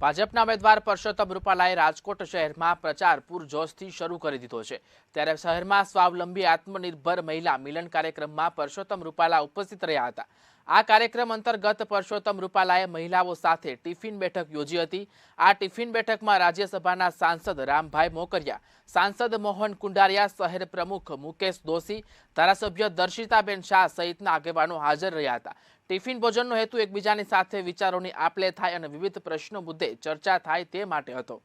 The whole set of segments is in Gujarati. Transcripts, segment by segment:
ભાજપના ઉમેદવાર પરસોત્તમ રૂપાલાએ રાજકોટ શહેરમાં પ્રચાર પૂરજોશથી શરૂ કરી દીધો છે. ત્યારે શહેરમાં સ્વાવલંબી આત્મનિર્ભર મહિલા મિલન કાર્યક્રમમાં પરસોત્તમ રૂપાલા ઉપસ્થિત રહ્યા હતા. આ કાર્યક્રમ અંતર્ગત પરસોત્તમ રૂપાલાએ મહિલાઓ સાથે ટિફિન બેઠક યોજી હતી. આ ટિફિન બેઠકમાં રાજ્યસભાના સાંસદ રામભાઈ મોકરિયા, સાંસદ મોહન કુંડારિયા, શહેર પ્રમુખ મુકેશ દોશી, ધારાસભ્ય દર્શિતાબેન શાહ સહિતના આગેવાનો હાજર રહ્યા હતા. ટિફિન ભોજનનો હેતુ એકબીજાની સાથે વિચારોની આપલે થાય અને વિવિધ પ્રશ્નો મુદ્દે ચર્ચા થાય તે માટે હતો.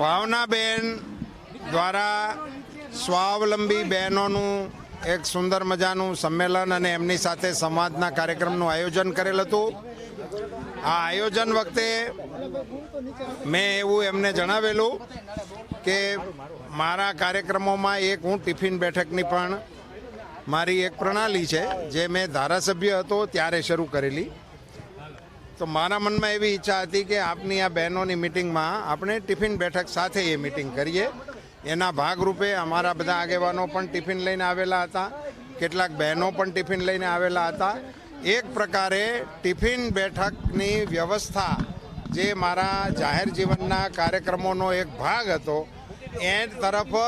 ભાવનાબેન દ્વારા સ્વાવલંબી બહેનોનું એક સુંદર મજાનું સંમેલન અને એમની સાથે સંવાદના કાર્યક્રમનું આયોજન કરેલ હતું. આ આયોજન વખતે મેં એવું એમને જણાવેલું કે મારા કાર્યક્રમોમાં એક હું ટિફિન બેઠકની પણ મારી એક પ્રણાલી છે, જે મેં ધારાસભ્ય હતો ત્યારે શરૂ કરેલી. તો મારા મનમાં એવી ઈચ્છા હતી કે આપની આ બહેનોની મિટિંગમાં આપણે ટિફિન બેઠક સાથે એ મિટિંગ કરીએ. એના ભાગરૂપે અમારા બધા આગેવાનો પણ ટિફિન લઈને આવેલા હતા. કેટલાક બહેનો પણ ટિફિન લઈને આવેલા હતા. એક પ્રકારે ટિફિન બેઠકની વ્યવસ્થા જે મારા જાહેર જીવનના કાર્યક્રમોનો એક ભાગ હતો એ તરફ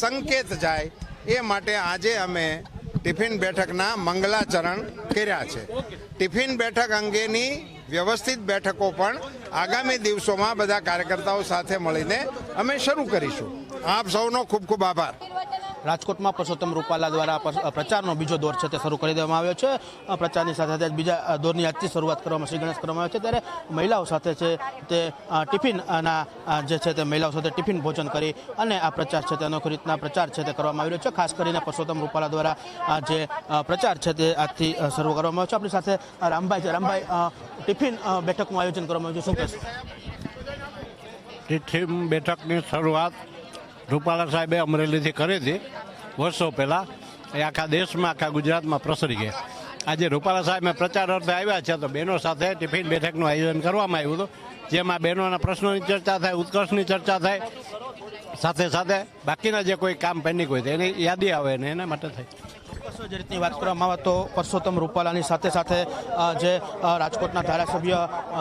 સંકેત જાય એ માટે આજે અમે ટિફિન બેઠકના મંગલાચરણ કર્યા છે. ટિફિન બેઠક અંગેની વ્યવસ્થિત બેઠકો પણ આગામી દિવસોમાં બધા કાર્યકર્તાઓ સાથે મળીને અમે શરૂ કરીશું. આપ સૌનો ખૂબ ખૂબ આભાર. રાજકોટમાં પરસોત્તમ રૂપાલા દ્વારા પ્રચારનો બીજો દોર છે તે શરૂ કરી દેવામાં આવ્યો છે. પ્રચારની સાથે સાથે બીજા દોરની આજથી શરૂઆત કરવામાં શ્રી ગણેશ કરવામાં આવે છે. ત્યારે મહિલાઓ સાથે છે તે ટિફિનના જે છે તે મહિલાઓ સાથે ટિફિન ભોજન કરી અને આ પ્રચાર છે તે અનોખી રીતના પ્રચાર છે તે કરવામાં આવી રહ્યો છે. ખાસ કરીને પરસોત્તમ રૂપાલા દ્વારા જે પ્રચાર છે તે આજથી શરૂ કરવામાં આવ્યો છે. આપણી સાથે રામભાઈ છે. રામભાઈ ટિફિન બેઠકનું આયોજન કરવામાં આવ્યું છે. શું કહેશો? બેઠકની શરૂઆત રૂપાલા સાહેબે અમરેલીથી કરી હતી. વર્ષો પહેલાં એ આખા દેશમાં, આખા ગુજરાતમાં પ્રસરી ગયા. આજે રૂપાલા સાહેબ પ્રચાર અર્થે આવ્યા છે તો બહેનો સાથે ટિફિન બેઠકનું આયોજન કરવામાં આવ્યું હતું, જેમાં બહેનોના પ્રશ્નોની ચર્ચા થાય, ઉત્કર્ષની ચર્ચા થાય. સાથે સાથે બાકીના જે કોઈ કામ પેન્ડિંગ હોય તો એની યાદી આવે ને એના માટે થાય. ચોક્કસ જે રીતની વાત કરવામાં આવે તો પરસોત્તમ રૂપાલાની સાથે સાથે જે રાજકોટના ધારાસભ્ય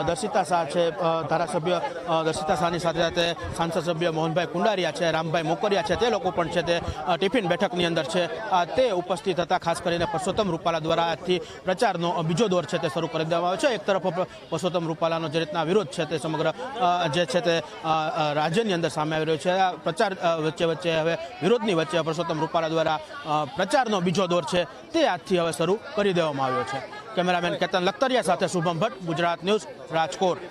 દર્શિતા શાહ છે ધારાસભ્ય દર્શિતા શાહની સાથે સાથે સાંસદ સભ્ય મોહનભાઈ કુંડારિયા છે, રામભાઈ મોકરિયા છે, તે લોકો પણ છે તે ટિફિન બેઠકની અંદર છે. તે ઉપસ્થિત હતા, ખાસ કરીને પરસોત્તમ રૂપાલા દ્વારા આજથી પ્રચારનો બીજો દોર છે તે શરૂ કરી દેવામાં આવ્યો છે. એક તરફ પરસોત્તમ રૂપાલાનો જે રીતના વિરોધ છે તે સમગ્ર જે છે તે રાજ્યની અંદર સામે આવી રહ્યો છે. પ્રચાર વચ્ચે વચ્ચે હવે વિરોધની વચ્ચે પરસોત્તમ રૂપાલા દ્વારા પ્રચારનો બીજો દોર છે તે આજથી હવે શરૂ કરી દેવામાં આવ્યો છે. કેમેરામેન કેતન લખતરિયા સાથે શુભમ ભટ્ટ, ગુજરાત ન્યૂઝ, રાજકોટ.